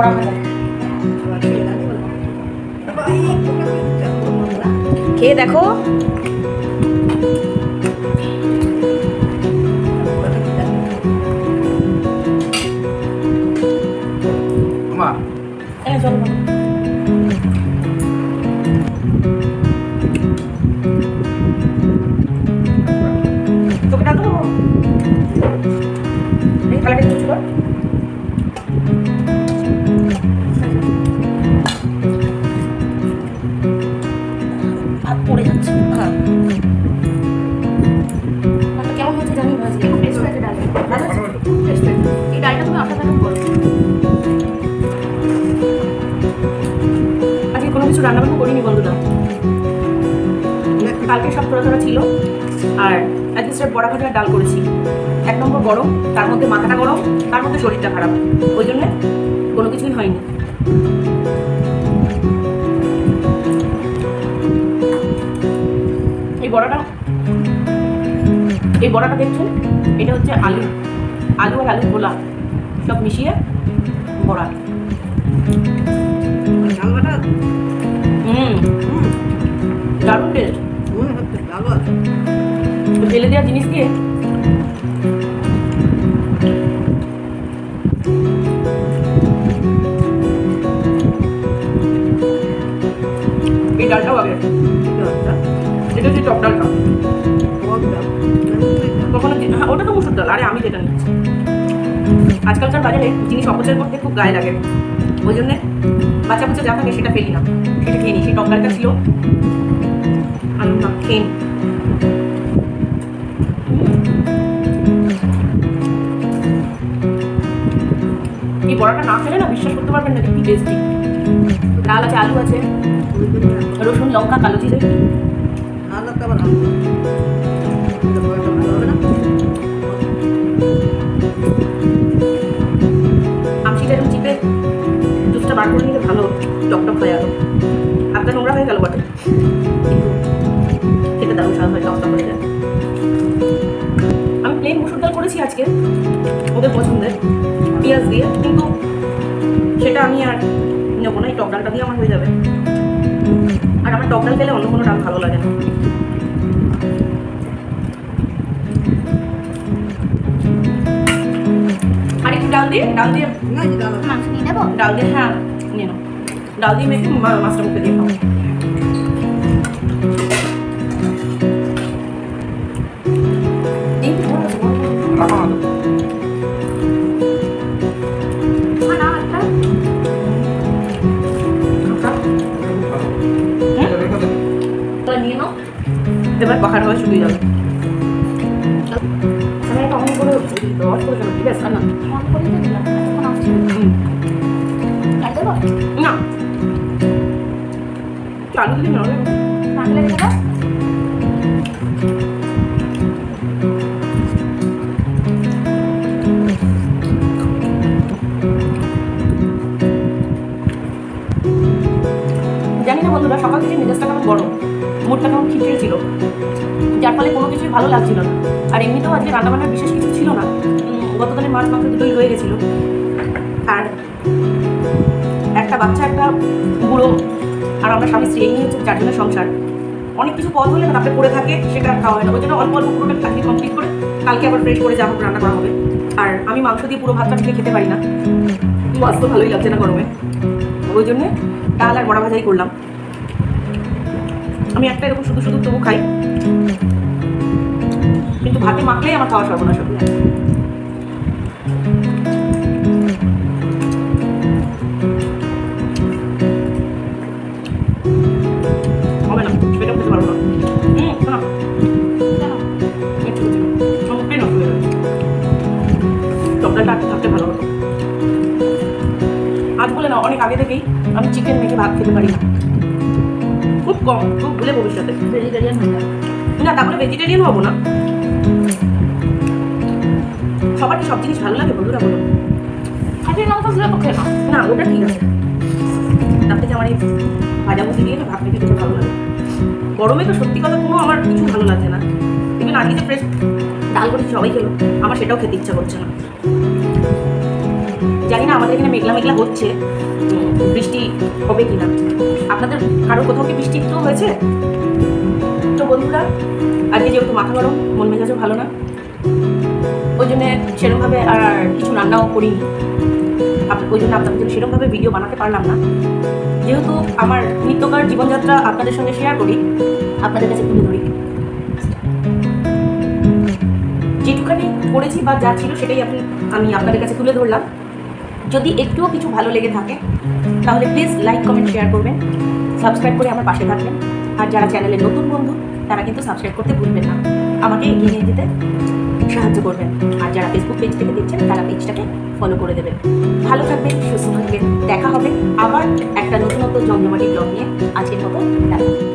বড়া ভাজা খেয়ে দেখো। চলো। তোকে ডাকবো? এই থালাটা একটু কর কেমন হয়েছে জানি না আজকে টেস্ট হয়েছে ডাল তুমি আজকে কোনো কিছু রান্নাবান্না করিনি বন্ধুরা কালকে সব থোড়া ছিল আর আজকে স্যার বড়া ভাজা করেছি এক নম্বর গরম তার মধ্যে মাথাটা গরম তার মধ্যে শরীরটা খারাপ ওই জন্যে কোনো কিছুই হয়নি এই বড়াটা? এই বড়াটা দেখছেন এটা হচ্ছে আলু। আলু আর আলু গোলা সব মিশিয়ে বড়া। হুম। দারুণ টেস্ট ফেলে দেওয়া জিনিস দিয়ে? এই ডালটাও আগে। এটা হচ্ছে টক ডালটা কখনো হ্যাঁ ওটা তো মুসুর ডাল, আরে আমি যেটা নিচ্ছি। আজকালকার বাজারে জিনিস অপচয় করতে খুব গায়ে লাগে। ওই জন্যে বাচ্চা বাচ্চা যা থাকে সেটা ফেলি না। সেটা খেয়ে নিই। সেই টক ডালটা ছিল আমি না খেয়ে। এই বড়াটা না খেলে না বিশ্বাস করতে পারবেন না কি টেস্টি ডাল আছে, আলু আছে, রসুন, লঙ্কা, কালো জিরে। হবে না। আমসিটা এরকম চিপে জুসটা বার করে নিলে ভালো টকটক হয়ে গেল। হাতটা নোংরা হয়ে গেল বটে। খেতে দারুণ স্বাদ হয় টকটক হয়ে যায়। আমি প্লেন মুসুর ডাল করেছি আজকে, ওদের পছন্দের, পেঁয়াজ দিয়ে সেটা আমি আর নেব না, এই টক ডালটা দিয়ে আমার হয়ে যাবে। আর আমার টক ডাল খেলে অন্য কোনো ডাল ভালো লাগে না। দিয়ে ডাল দিয়ে মাংস নিয়ে নেব ডাল দিয়ে হ্যাঁ নিয়ে নাও ডাল দিয়ে মেখে মাছটা মুখে দিয়ে খাও এই তো, রাখো না তো। আমার নাম একটা খা। ভালো। হ্যাঁ? এবার পাখার শুকিয়ে যাবে না চালু দিলে না। রাখলে জানি না বন্ধুরা, সকাল থেকে মেজাজটা কেমন গরম? মুডটা কেমন খিচড়ি ছিল? যার ফলে কোনো কিছুই ভালো লাগছিল না। আর এমনিতেও আজকে রান্নাবান্নার বিশেষ কিছু ছিল না। গতকালের মাছ মাংস দুটোই রয়ে গেছিল। আর একটা বাচ্চা, একটা বুড়ো, আর আমরা স্বামী স্ত্রী এই নিয়ে চারজনের সংসার। অনেক কিছু পদ হলে তারপরে পড়ে থাকে, সেটা খাওয়া হয় না। ওই জন্য অল্প অল্প পুরোটা আজকে কমপ্লিট করে কালকে আবার ফ্রেশ করে যা হোক রান্না করা হবে। আর আমি মাংস দিয়ে পুরো ভাতটা থেকে খেতে পারি না। মাছ তো ভালোই লাগছে না গরমে। ওই জন্যে ডাল আর বড়া ভাজাই করলাম। আমি একটা এরকম শুধু শুধু তবু খাই। কিন্তু ভাতে মাখলেই আমার খাওয়া সর্বনাশ। হয়ে আজ বলে না অনেক আগে থেকেই আমি চিকেন মেখে ভাত খেতে পারি না। খুব কম খুব ভুলে ভবিষ্যতে। ভেজিটেরিয়ান না তারপরে ভেজিটেরিয়ান হব না। সবার সব জিনিস ভালো লাগে বন্ধুরা বলো। খাসির মাংস দিলে তো খেয়ে না ওটা ঠিক আছে। তার থেকে আমার এই ভাজাভুজি দিয়ে না ভাত খেতে খেতে ভালো লাগে। গরমে তো সত্যি কথা কোনো আমার কিছু ভালো লাগছে না। ইভেন আজকে যে ফ্রেশ ডাল করেছি সবাই খেলো। আমার সেটাও খেতে ইচ্ছা করছে না। জানি না আমাদের এখানে মেঘলা মেঘলা হচ্ছে। বৃষ্টি হবে কি না আপনাদের কারও কোথাও কি বৃষ্টি একটু হয়েছে? তো বন্ধুরা আজকে যেহেতু মাথা গরম মন মেজাজও ভালো না। ওই জন্য সেরকমভাবে আর কিছু রান্নাও করিনি। ওই জন্য আপনাদের জন্য সেরকমভাবে ভিডিও বানাতে পারলাম না। যেহেতু আমার নিত্যকার জীবনযাত্রা আপনাদের সঙ্গে শেয়ার করি, আপনাদের কাছে তুলে ধরি। যেটুখানি করেছি বা যা ছিল সেটাই আপনি আমি আপনাদের কাছে তুলে ধরলাম। যদি একটুও কিছু ভালো লেগে থাকে, তাহলে প্লিজ লাইক কমেন্ট শেয়ার করবেন। সাবস্ক্রাইব করে আমার পাশে থাকবেন। আর যারা চ্যানেলের নতুন বন্ধু, তারা কিন্তু সাবস্ক্রাইব করতে ভুলবেন না। আমাকে এগিয়ে নিয়ে যেতে সাহায্য করবেন। আর যারা ফেসবুক পেজ থেকে দেখছেন, তারা পেজটাকে ফলো করে দেবেন। ভালো থাকবেন, সুস্থ থাকবেন। দেখা হবে আবার একটা নতুনত্ব নতুন জমজমাটি ব্লগ নিয়ে। আজকের মতো দেখা